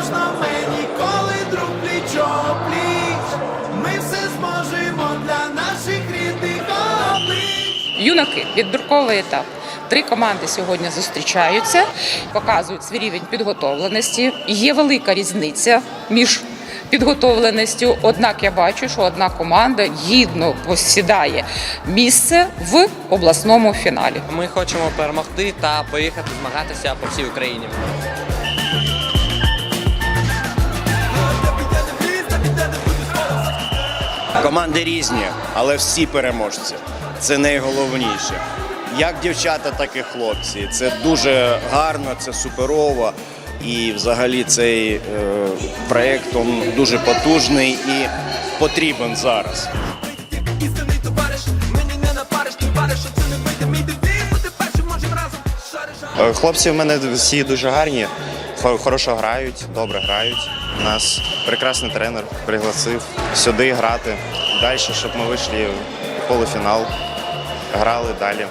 можна, ми ніколи друг пліч пліч. Ми все зможемо для наших рідних облич. Юнаки відбірковий етап. Три команди сьогодні зустрічаються, показують свій рівень підготовленості. Є велика різниця між підготовленістю. Однак я бачу, що одна команда гідно посідає місце в обласному фіналі. Ми хочемо перемогти та поїхати змагатися по всій Україні. Команди різні, але всі переможці. Це найголовніше. Як дівчата, так і хлопці. Це дуже гарно, це суперово. І взагалі цей е, проєкт дуже потужний і потрібен зараз. Е, Хлопці в мене всі дуже гарні, хорошо грають, добре грають. У нас прекрасний тренер пригласив сюди грати далі, щоб ми вийшли в полуфінал, грали далі.